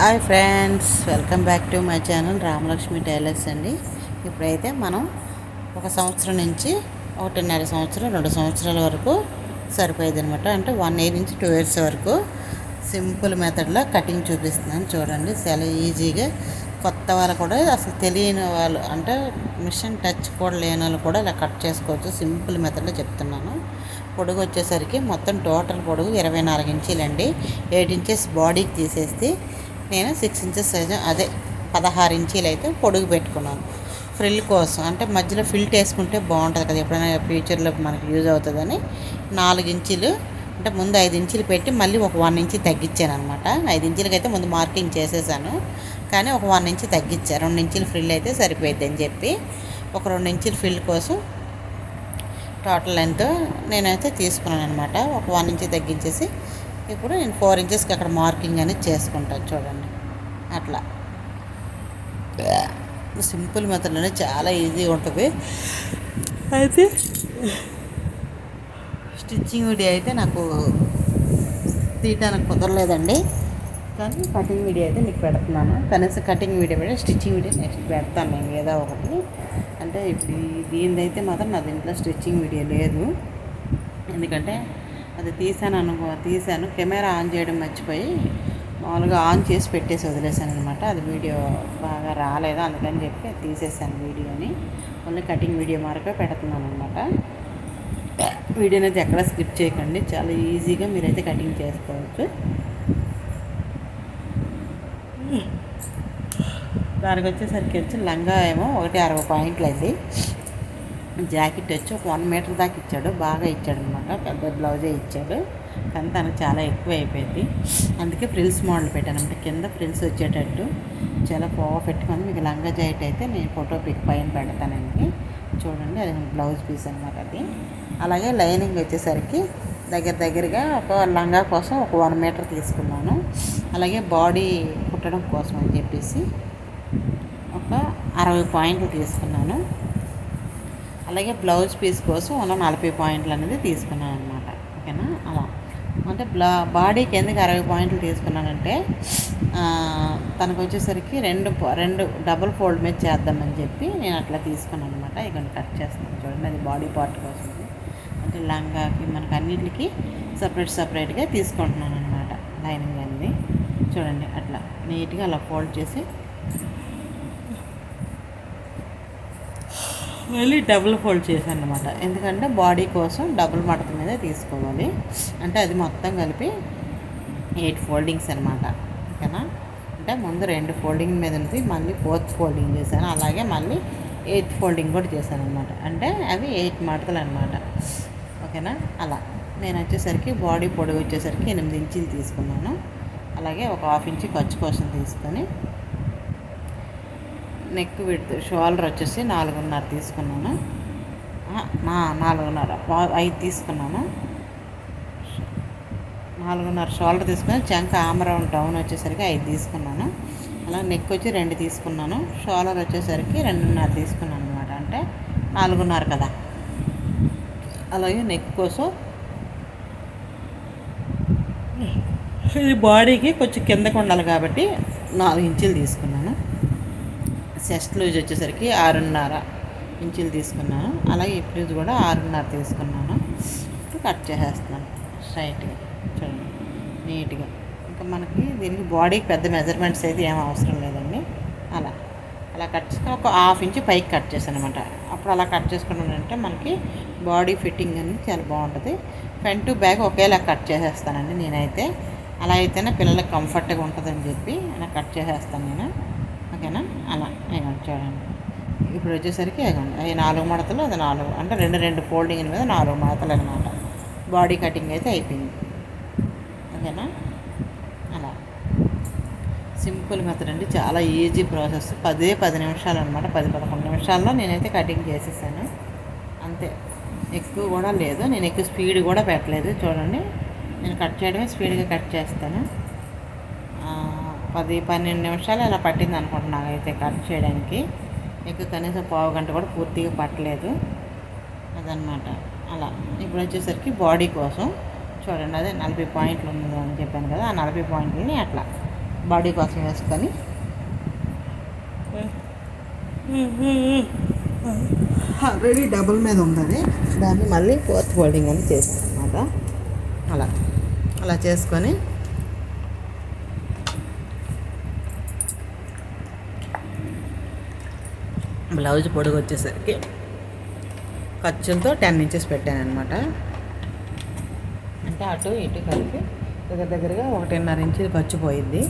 Hi friends welcome back to my channel Ramalakshmi tailors అండి. ఇప్పుడైతే మనం ఒక సంవత్సరం నుంచి ఒకటిన్నర సంవత్సరం రెండు సంవత్సరాల వరకు సరిపోయేది అనమాట అంటే వన్ ఇయర్ నుంచి టూ ఇయర్స్ వరకు సింపుల్ మెథడ్లో కటింగ్ చూపిస్తున్నాను చూడండి. చాలా ఈజీగా కొత్త వాళ్ళు కూడా అసలు తెలియని వాళ్ళు అంటే మిషన్ టచ్ కూడా లేని వాళ్ళు కూడా ఇలా కట్ చేసుకోవచ్చు. సింపుల్ మెథడ్లో చెప్తున్నాను. పొడుగు వచ్చేసరికి మొత్తం టోటల్ పొడుగు ఇరవై నాలుగు ఇంచీలండి. ఎయిట్ ఇంచెస్ బాడీకి తీసేస్తే నేను సిక్స్ ఇంచెస్ సైజు అదే పదహారు ఇంచీలు అయితే పొడుగు పెట్టుకున్నాను. ఫ్రిల్ కోసం అంటే మధ్యలో ఫిల్ట్ వేసుకుంటే బాగుంటుంది కదా ఎప్పుడైనా ఫ్యూచర్లో మనకు యూజ్ అవుతుందని. నాలుగు ఇంచులు అంటే ముందు ఐదు ఇంచులు పెట్టి మళ్ళీ ఒక వన్ ఇంచి తగ్గించాను అనమాట ఐదు ఇంచులకి అయితే ముందు మార్కింగ్ చేసేసాను. కానీ ఒక వన్ ఇంచు తగ్గించాను రెండు ఇంచులు ఫ్రిల్ అయితే సరిపోయింది అని చెప్పి. ఒక రెండు ఇంచులు ఫిల్ కోసం టోటల్ లెంత్ నేనైతే తీసుకున్నాను అనమాట ఒక వన్ ఇంచు తగ్గించేసి ఇప్పుడు నేను ఫోర్ ఇంచెస్కి అక్కడ మార్కింగ్ అనేది చేసుకుంటాను చూడండి. అట్లా. సింపుల్ మెథడ్లోనే చాలా ఈజీగా ఉంటుంది. అయితే స్టిచ్చింగ్ వీడియో అయితే నాకు తీయటానికి కుదరలేదండి. కానీ కటింగ్ వీడియో అయితే మీకు పెడుతున్నాను. కనీసం కటింగ్ వీడియో పెట్టి స్టిచ్చింగ్ వీడియో నెక్స్ట్ పెడతాను నేను ఏదో ఒకటి. అంటే ఇప్పుడు దీనిదైతే మాత్రం నా దీంట్లో స్టిచ్చింగ్ వీడియో లేదు. ఎందుకంటే అది తీసాను అనుకో తీసాను కెమెరా ఆన్ చేయడం మర్చిపోయి మామూలుగా ఆన్ చేసి పెట్టేసి వదిలేసాను అనమాట. అది వీడియో బాగా రాలేదు. అందుకని చెప్పి తీసేసాను వీడియోని. ఓన్లీ కటింగ్ వీడియో మారకే పెడుతున్నాను అనమాట. వీడియోని అయితే ఎక్కడ స్కిప్ చేయకండి. చాలా ఈజీగా మీరైతే కటింగ్ చేసుకోవచ్చు. దానికి వచ్చేసరికి వచ్చి లంగా ఏమో ఒకటి అరవై పాయింట్లు అయింది జాకెట్ వచ్చి ఒక వన్ మీటర్ దాకా ఇచ్చాడు. బాగా ఇచ్చాడు అనమాట పెద్ద బ్లౌజే ఇచ్చాడు. కానీ తనకు చాలా ఎక్కువ అయిపోయింది అందుకే ఫ్రిల్స్ మోడల్ పెట్టాను అంటే కింద ఫ్రిల్స్ వచ్చేటట్టు చాలా పోవ పెట్టుకొని మీకు లంగా జాకెట్ అయితే నేను ఫోటో పిక్ పైన పెడతానండి. చూడండి అది బ్లౌజ్ పీస్ అనమాట అది. అలాగే లైనింగ్ వచ్చేసరికి దగ్గర దగ్గరగా ఒక లంగా కోసం ఒక వన్ మీటర్ తీసుకున్నాను. అలాగే బాడీ కుట్టడం కోసం అని చెప్పేసి ఒక అరవై పాయింట్లు తీసుకున్నాను. అలాగే బ్లౌజ్ పీస్ కోసం ఉన్న నలభై పాయింట్లు అనేది తీసుకున్నాను అనమాట ఓకేనా? అలా. అంటే బ్లా బాడీకి ఎందుకు అరవై పాయింట్లు తీసుకున్నానంటే తనకు వచ్చేసరికి రెండు రెండు డబుల్ ఫోల్డ్ మీద చేద్దామని చెప్పి నేను అట్లా తీసుకున్నాను అనమాట ఇక కట్ చేస్తున్నాను చూడండి అది బాడీ పార్ట్ కోసం అంటే లంగాకి మనకు అన్నింటికి సపరేట్ సపరేట్గా తీసుకుంటున్నాను అనమాట లైనింగ్ అనేది. చూడండి అట్లా. నీట్గా అలా ఫోల్డ్ చేసి మళ్ళీ డబుల్ ఫోల్డ్ చేశాను అనమాట ఎందుకంటే బాడీ కోసం డబుల్ మడత మీద తీసుకోవాలి. అంటే అది మొత్తం కలిపి ఎయిట్ ఫోల్డింగ్స్ అనమాట ఓకేనా? అంటే ముందు రెండు ఫోల్డింగ్ మీద ఉంది మళ్ళీ ఫోర్త్ ఫోల్డింగ్ చేశాను. అలాగే మళ్ళీ ఎయిత్ ఫోల్డింగ్ కూడా చేశాను అనమాట అంటే అవి ఎయిట్ మడతలు అనమాట ఓకేనా? అలా. నేను వచ్చేసరికి బాడీ పొడవు వచ్చేసరికి ఎనిమిది ఇంచులు తీసుకున్నాను. అలాగే ఒక హాఫ్ ఇంచి ఖర్చు కోసం తీసుకొని నెక్ విడ్త్ షోల్డర్ వచ్చేసి నాలుగున్నర తీసుకున్నాను. నాలుగున్నర ఐదు తీసుకున్నాను. నాలుగున్నర షోల్డర్ తీసుకుని చంక ఆమరౌండ్ డౌన్ వచ్చేసరికి ఐదు తీసుకున్నాను. అలా నెక్ వచ్చి రెండు తీసుకున్నాను. షోల్డర్ వచ్చేసరికి రెండున్నర తీసుకున్నాను అనమాట అంటే నాలుగున్నర కదా. అలాగే నెక్ కోసం ఈ బాడీకి కొంచెం కిందకు ఉండాలి కాబట్టి నాలుగు ఇంచులు తీసుకున్నాను. చెస్ట్ లూజ్ వచ్చేసరికి ఆరున్నర ఇంచులు తీసుకున్నాను. అలాగే ఇప్ లూజ్ కూడా ఆరున్నర తీసుకున్నాను. కట్ చేసేస్తున్నాను. స్ట్రైట్గా చూడండి. నీట్గా. ఇంకా మనకి దీనికి బాడీకి పెద్ద మెజర్మెంట్స్ అయితే ఏం అవసరం లేదండి. అలా. అలా కట్ చేసుకుని ఒక హాఫ్ ఇంచ్ పైకి కట్ చేశాను అనమాట అప్పుడు అలా కట్ చేసుకున్నానంటే మనకి బాడీ ఫిట్టింగ్ అనేది చాలా బాగుంటుంది. ఫ్రంట్ బ్యాగ్ ఒకేలా కట్ చేసేస్తానండి నేనైతే. అలా అయితేనే పిల్లలకి కంఫర్ట్గా ఉంటుందని చెప్పి అలా కట్ చేసేస్తాను నేను. ఓకేనా? అలా ఇవ్వండి చూడండి. ఇప్పుడు వచ్చేసరికి ఇవ్వండి అవి నాలుగు మడతలు అది నాలుగు అంటే రెండు రెండు ఫోల్డింగ్ మీద నాలుగు మడతలు అనమాట బాడీ కటింగ్ అయితే అయిపోయింది. ఓకేనా? అలా. సింపుల్ మెథడ్ అండి. చాలా ఈజీ ప్రాసెస్ పదే పది నిమిషాలు అనమాట పది పదకొండు నిమిషాల్లో నేనైతే కటింగ్ చేసేసాను. అంతే. ఎక్కువ కూడా లేదు. నేను ఎక్కువ స్పీడ్ కూడా పెట్టలేదు. చూడండి. నేను కట్ చేయడమే స్పీడ్గా కట్ చేస్తాను. పది పన్నెండు నిమిషాలు అలా పట్టింది అనుకుంటున్నాను అయితే కట్ చేయడానికి. మీకు కనీసం పావు గంట కూడా పూర్తిగా పట్టలేదు. అదనమాట అలా. ఇప్పుడు వచ్చేసరికి బాడీ కోసం చూడండి అదే నలభై పాయింట్లు ఉంది అని చెప్పాను కదా ఆ నలభై పాయింట్లని అట్లా బాడీ కోసం వేసుకొని. ఆల్రెడీ డబుల్ మీద ఉంది దాన్ని మళ్ళీ ఫోర్త్ ఫోల్డింగ్ అని చేస్తాను అనమాట అలా. అలా చేసుకొని బ్లౌజ్ పొడుగు వచ్చేసరికి ఖర్చులతో టెన్ ఇంచెస్ పెట్టాను అనమాట అంటే అటు ఇటు కలిపి దగ్గర దగ్గరగా ఒకటిన్నర ఇంచులు ఖర్చు పోయింది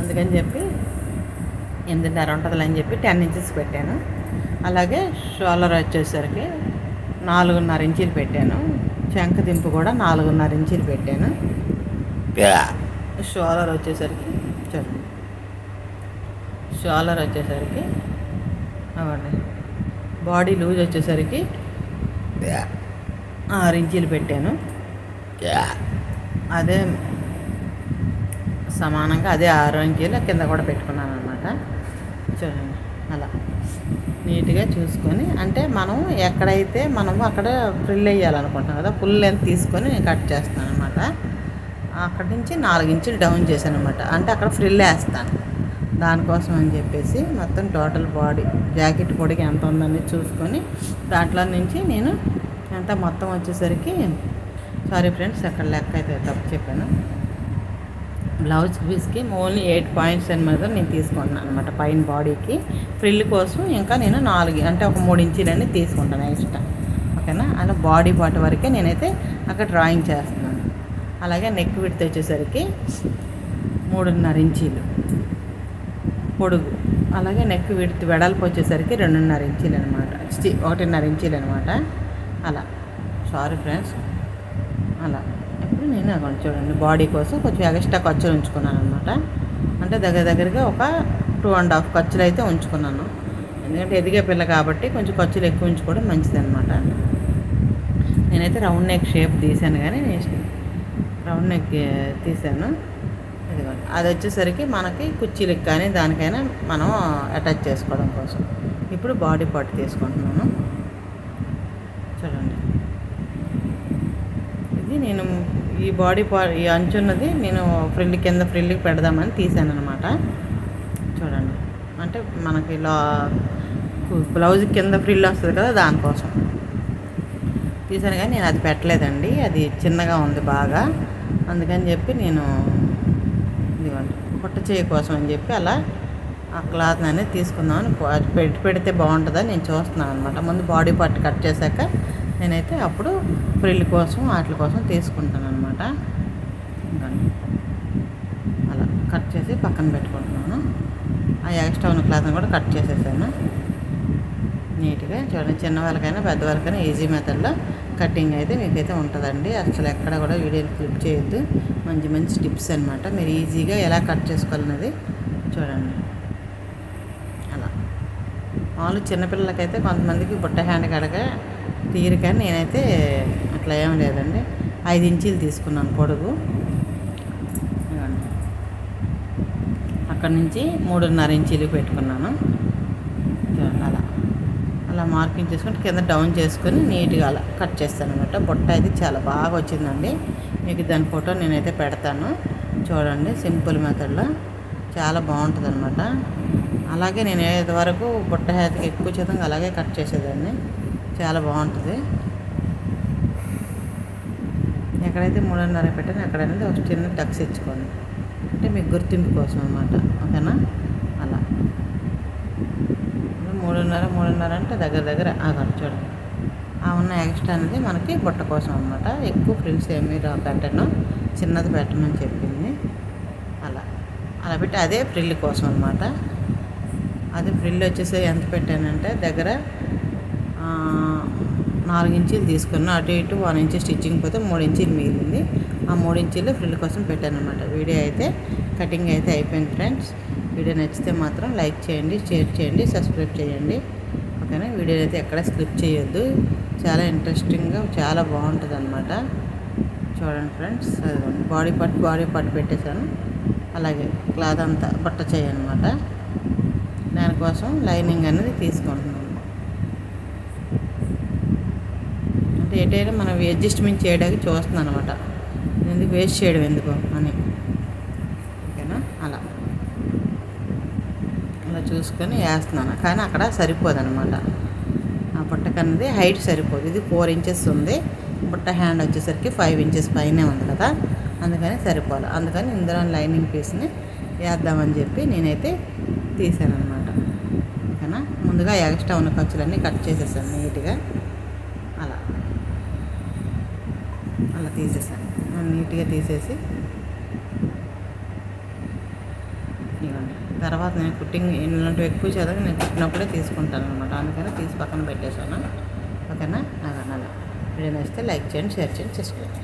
అందుకని చెప్పి ఎనిమిదిన్నర ఉంటుంది అని చెప్పి టెన్ ఇంచెస్ పెట్టాను. అలాగే షోలర్ వచ్చేసరికి నాలుగున్నర ఇంచీలు పెట్టాను. శంఖ దింపు కూడా నాలుగున్నర ఇంచీలు పెట్టాను. షోలర్ వచ్చేసరికి చూడండి. షోలర్ వచ్చేసరికి అవ్వండి. బాడీ లూజ్ వచ్చేసరికి ఆరు ఇంచీలు పెట్టాను. అదే సమానంగా అదే ఆరు ఇంచీలు కింద కూడా పెట్టుకున్నాను అనమాట చూడండి అలా నీట్గా చూసుకొని అంటే మనం ఎక్కడైతే మనము అక్కడ ఫ్రిల్ వేయాలనుకుంటాం కదా ఫుల్ లెంత్ తీసుకొని నేను కట్ చేస్తాను అనమాట అక్కడి నుంచి నాలుగు ఇంచులు డౌన్ చేశాను అనమాట అంటే అక్కడ ఫ్రిల్ వేస్తాను. దానికోసం అని చెప్పేసి మొత్తం టోటల్ బాడీ జాకెట్ పొడికి ఎంత ఉందని చూసుకొని దాంట్లో నుంచి నేను ఎంత మొత్తం వచ్చేసరికి సారీ ఫ్రెండ్స్ అక్కడ లెక్క అయితే తప్పు చెప్పాను. బ్లౌజ్ పీస్కి ఓన్లీ ఎయిట్ పాయింట్స్ అని మీద నేను తీసుకుంటున్నాను అనమాట పైన బాడీకి. ఫ్రిల్ కోసం ఇంకా నేను నాలుగు అంటే ఒక మూడు ఇంచీలన్నీ తీసుకుంటాను ఎక్స్ట్రా. ఓకేనా? అలా బాడీ పార్ట్ వరకే నేనైతే అక్కడ డ్రాయింగ్ చేస్తున్నాను. అలాగే నెక్ విడ్త్ వచ్చేసరికి మూడున్నర ఇంచీలు. పొడుగు. అలాగే నెక్ విడ్త్ వెడల్పు వచ్చేసరికి రెండున్నర ఇంచీలు అనమాట ఒకటిన్నర ఇంచీలు అనమాట అలా. సారీ ఫ్రెండ్స్ అలా. ఇప్పుడు నేను చూడండి బాడీ కోసం కొంచెం ఎక్స్ట్రా ఖర్చులు ఉంచుకున్నాను అనమాట అంటే దగ్గర దగ్గరగా ఒక టూ అండ్ హాఫ్ ఖర్చులు అయితే ఉంచుకున్నాను. ఎందుకంటే ఎదిగే పిల్ల కాబట్టి కొంచెం ఖర్చులు ఎక్కువ ఉంచుకోవడం మంచిది అనమాట నేనైతే రౌండ్ నెక్ షేప్ తీసాను కానీ నేను రౌండ్ నెక్ తీసాను అది వచ్చేసరికి మనకి కుర్చీలకు కానీ దానికైనా మనం అటాచ్ చేసుకోవడం కోసం. ఇప్పుడు బాడీ పార్ట్ తీసుకుంటున్నాను. చూడండి. ఇది నేను ఈ బాడీ పార్ట్ ఈ అంచున్నది నేను ఫ్రిల్ కింద ఫ్రిల్కి పెడదామని తీసాను అనమాట చూడండి. అంటే మనకి ఇలా బ్లౌజ్ కింద ఫ్రిల్ వస్తుంది కదా దానికోసం. తీసాను కానీ నేను అది పెట్టలేదండి. అది చిన్నగా ఉంది బాగా. అందుకని చెప్పి నేను ఇదిగోండి పుట్ట చేయి కోసం అని చెప్పి అలా ఆ క్లాత్ అనేది తీసుకుందామని అది పెట్టి పెడితే బాగుంటుందని నేను చూస్తున్నాను అనమాట ముందు బాడీ పార్ట్ కట్ చేశాక నేనైతే అప్పుడు ఫ్రిల్ కోసం వాటి కోసం తీసుకుంటాను అనమాట అలా కట్ చేసి పక్కన పెట్టుకుంటున్నాను. ఆ ఎక్స్ట్రా ఉన్న క్లాత్ని కూడా కట్ చేసేసాను. నీట్గా చూడండి చిన్న వాళ్ళకైనా పెద్దవాళ్ళకైనా ఈజీ మెథడ్లో కటింగ్ అయితే మీకైతే ఉంటుందండి. అసలు ఎక్కడ కూడా వీడియోని క్లిప్ చేయొద్దు. మంచి మంచి టిప్స్ అనమాట మీరు ఈజీగా ఎలా కట్ చేసుకోవాలన్నది చూడండి. అలా. మామూలు చిన్నపిల్లలకైతే కొంతమందికి బుట్ట హ్యాండ్ కడగా తీరు కానీ నేనైతే అట్లా ఏం లేదండి. ఐదు ఇంచీలు తీసుకున్నాను పొడుగు. అక్కడ నుంచి మూడున్నర ఇంచీలు పెట్టుకున్నాను. అలా. అలా మార్కింగ్ చేసుకుంటే కింద డౌన్ చేసుకొని నీట్గా అలా కట్ చేస్తాను అనమాట బుట్ట అయితే చాలా బాగా వచ్చిందండి. మీకు దాని ఫోటో నేనైతే పెడతాను. చూడండి సింపుల్ మెథడ్లో చాలా బాగుంటుంది అనమాట అలాగే నేను వరకు బుట్ట హ్యాత్కి ఎక్కువ శాతం అలాగే కట్ చేసేదాన్ని. చాలా బాగుంటుంది. ఎక్కడైతే మూడున్నర పెట్టాను అక్కడనేది ఒక చిన్న టక్స్ ఇచ్చుకోండి. అంటే మీకు గుర్తింపు కోసం అనమాట ఓకేనా అలా మూడున్నర అంటే దగ్గర దగ్గర ఆ చూడండి. ఆ ఉన్న ఎక్స్ట్రా అనేది మనకి బుట్ట కోసం అనమాట ఎక్కువ ఫ్రిల్స్ ఏమి పెట్టను. చిన్నది పెట్టమని చెప్పింది. అలా. అలా పెట్టి అదే ఫ్రిల్ కోసం అనమాట అది ఫ్రిల్ వచ్చేసి ఎంత పెట్టానంటే దగ్గర నాలుగు ఇంచీలు తీసుకున్నాను అటు ఇటు వన్ ఇంచు స్టిచ్చింగ్ పోతే మూడు ఇంచీలు మిగిలింది. ఆ మూడు ఇంచీలు ఫ్రిల్ కోసం పెట్టాను అనమాట వీడియో అయితే కటింగ్ అయితే అయిపోయింది ఫ్రెండ్స్. వీడియో నచ్చితే మాత్రం లైక్ చేయండి షేర్ చేయండి సబ్స్క్రైబ్ చేయండి. ఓకేనా వీడియో అయితే ఎక్కడ స్క్రిప్ట్ చేయొద్దు. చాలా ఇంట్రెస్టింగ్గా చాలా బాగుంటుంది అనమాట చూడండి friends body part body part పెట్టేశాను. అలాగే క్లాత్ అంతా బట్ట చేయనమాట దానికోసం లైనింగ్ అనేది తీసుకుంటున్నాను. అంటే ఎటైనా మనం అడ్జస్ట్మెంట్ చేయడానికి చూస్తున్నాను అనమాట ఎందుకు వేస్ట్ చేయడం ఎందుకు అని ఓకేనా అలా చూసుకొని వేస్తున్నాను. కానీ అక్కడ సరిపోదన్నమాట. ఆ బుట్ట కన్నది హైట్ సరిపోదు. ఇది ఫోర్ ఇంచెస్ ఉంది. బుట్ట హ్యాండ్ వచ్చేసరికి ఫైవ్ ఇంచెస్ పైనే ఉంది కదా. అందుకని సరిపోదు. అందుకని ఇందులో లైనింగ్ పీస్ని వేద్దామని చెప్పి నేనైతే తీసాను అనమాట ఓకేనా? ముందుగా ఎక్స్ట్రా ఉన్న ఖర్చులన్నీ కట్ చేసేసాను నీట్గా. అలా. అలా తీసేసాను. నీట్గా తీసేసి తర్వాత నేను కుట్టింగ్ ఇలాంటివి ఎక్కువ చదివి నేను కుట్టినప్పుడే తీసుకుంటాను అనమాట అందుకని తీసి పక్కన పెట్టేశాను. ఓకేనా? అలా వీడియో నచ్చితే లైక్ చేయండి షేర్ చేయండి చేసుకోండి